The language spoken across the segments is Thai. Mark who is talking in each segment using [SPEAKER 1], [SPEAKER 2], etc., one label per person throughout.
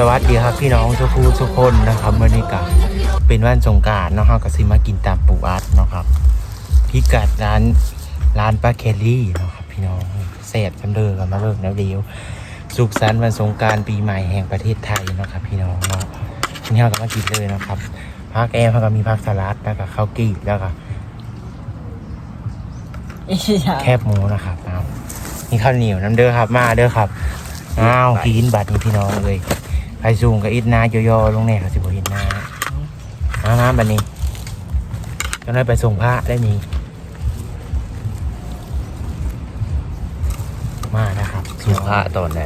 [SPEAKER 1] สวัสดีครับพี่น้องทุกผู้ทุกคนนะครับวันนี้ก็เป็นวันสงกรารเนาะครับก็สิมากินตามปูอัดเนาะครับพิกัดร้านร้านปลาเคลลี่เนาะครับพี่น้องแซ่บจำเดิกันมาเลิกแล้วเดียวสุขสันต์วันสงกรารปีใหม่แห่งประเทศไทยเนาะครับพี่น้องเนาะทีนี้เราก็มากินเลยนะครับพักแอมพักก็มีพักสลัดแล้วก็ข้าวกีบแล้วก็
[SPEAKER 2] อีหยัง
[SPEAKER 1] แคบหมูนะครับเอานี่ข้าวเหนียวน้ำเด้อครับมาเด้อครับอ้าวกินบัตรนี่พี่น้องเลย ไปซูงกับอิดนาย่อๆลงแน่ครับสิบอิดนามามาบัดนี้ก็เลยไปส่งพระได้มีมานะครับ
[SPEAKER 3] สุภาตอนไหน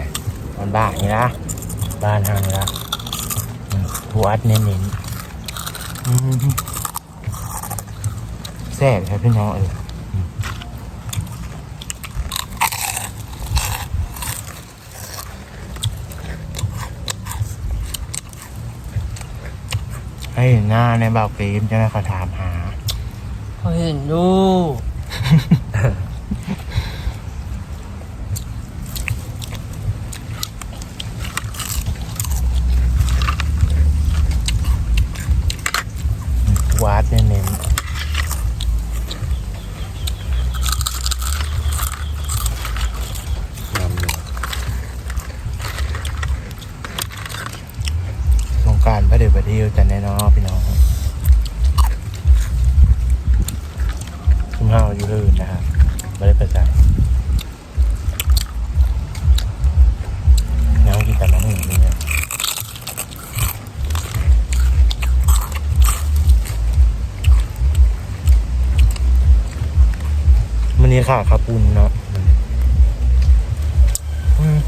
[SPEAKER 1] ตอนบ้านนี่ละบ้านทางนี่ละอืมผู้อัดเน้นๆอืมแซ่บครับพี่น้องเออ ให้เห็นหน้าในเบาเฟรมจะได้เขาถามหา
[SPEAKER 2] เขาเห็นดู
[SPEAKER 1] วาดเน้น
[SPEAKER 3] นำอยู่
[SPEAKER 1] ๆสงกรารพระเดชพระเดียวจันแน่นอนาวอยู่ลื่นนะครับไม่ได้ประจายน้ำกินแต่น้ำหนึ่งนี่เนี่ยมันนี่ค่ะขับปุ่นเนาะอืม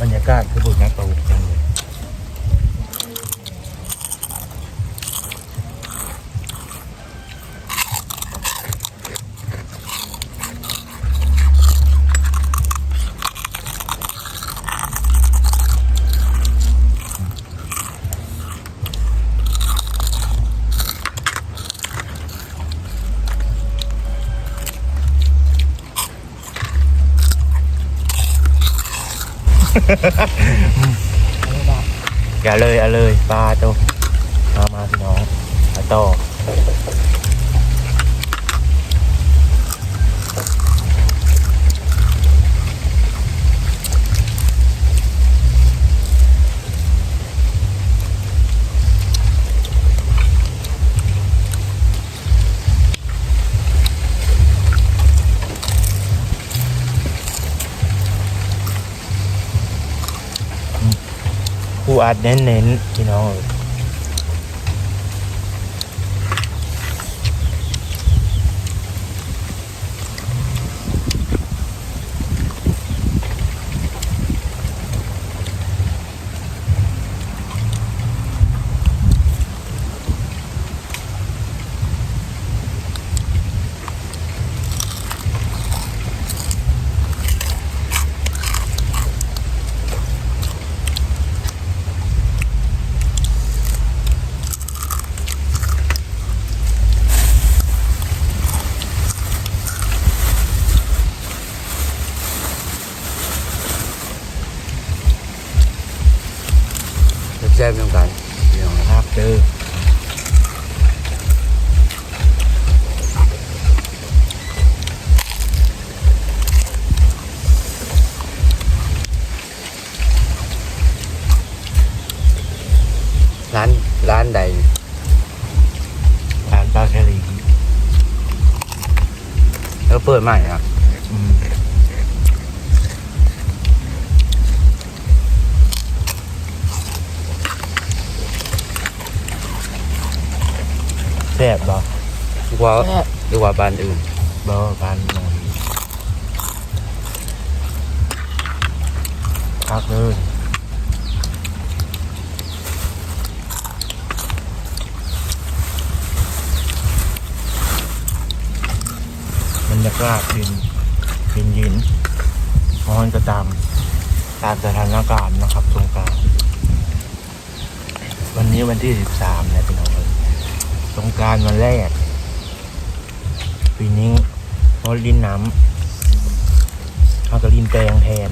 [SPEAKER 1] บรรยากาศคือบุญนักตกจัง อย่าเลยเอาเลยปลาตัวมามาพี่น้องมาต่อ อัดเน้นๆพี่น้อง เอ้ย
[SPEAKER 3] แซ่บๆยังกันพี่น้อง
[SPEAKER 1] ครับเจอ
[SPEAKER 3] ร้านร้านใด
[SPEAKER 1] ร้านปลาแคลี
[SPEAKER 3] แล้วเปิดใหม่อะ
[SPEAKER 1] อื ซ่บบ่
[SPEAKER 3] ดีกว่า
[SPEAKER 2] แซ่บ
[SPEAKER 3] ดีกว่าบ้านอื่น
[SPEAKER 1] บ่บ้านนอนพักเลยบรรยากาศเป็นเป็นยินร้อนก็ตามตามสถานการณ์นะครับสงกรารวันนี้วันที่สิบสามนะพี่น้องเอ้ย สงการวันแรก ปีนี้เขาลิ้นน้ำเขาก็ลิ้นแปลงแทน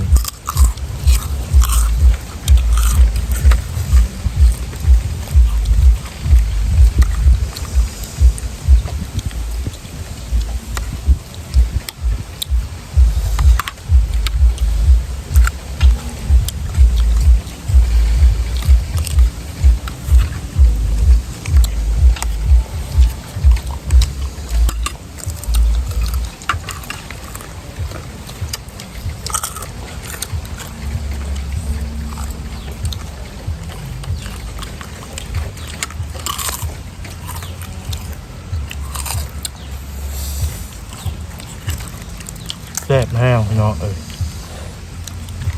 [SPEAKER 1] ซ่บแห้งพี่น้องเอ้ย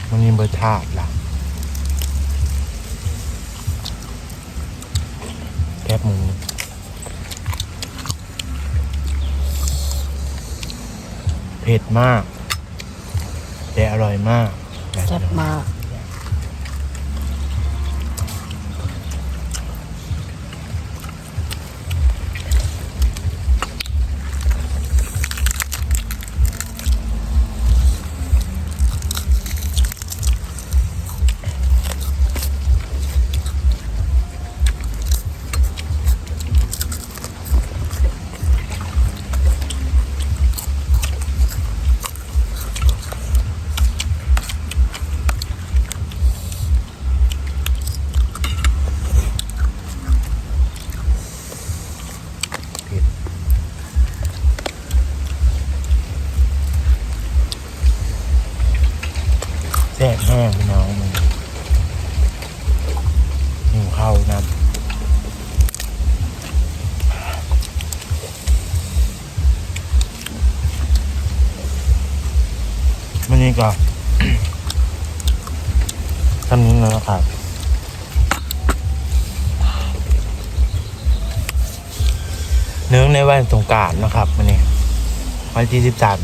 [SPEAKER 1] มันมีเบอร์ชาติล่ะแคบหมูเผ็ดมาก แต่อร่อยมาก
[SPEAKER 2] แซ่บมาก
[SPEAKER 1] ซ่บแห้งพี่น้องมันหิวข้าวนำมันนี่ก็ทำนี้นะครับเนื่องในวันสงการนะครับมันนี่วันที่สิบสาม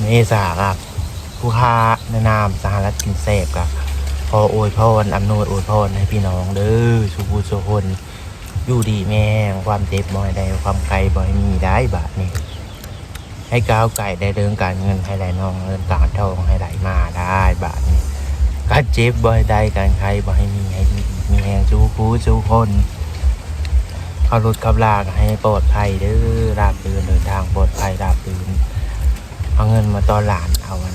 [SPEAKER 1] เมษาครับ ผู้ค้าในนามสหรัฐกินเสพครับขออวยพรอำนวยอวยพรให้พี่น้องเด้อสุภูสุคนอยู่ดีแม่งความเจ็บบ่อยใดความไกลบ่อยมีได้บาทนี้ให้ก้าวไก่ได้เรื่องการเงินให้ไหลน้องเงินการทองให้ไหลมาได้บาทนี้การเจ็บบ่อยใดการใครบ่ให้มีให้มีแหงจูคูจูคนขับรถขับลากให้ปลอดภัยเด้อราบรื่นเดินทางปลอดภัยราบรื่นเอาเงินมาตอนหลานเอาวัน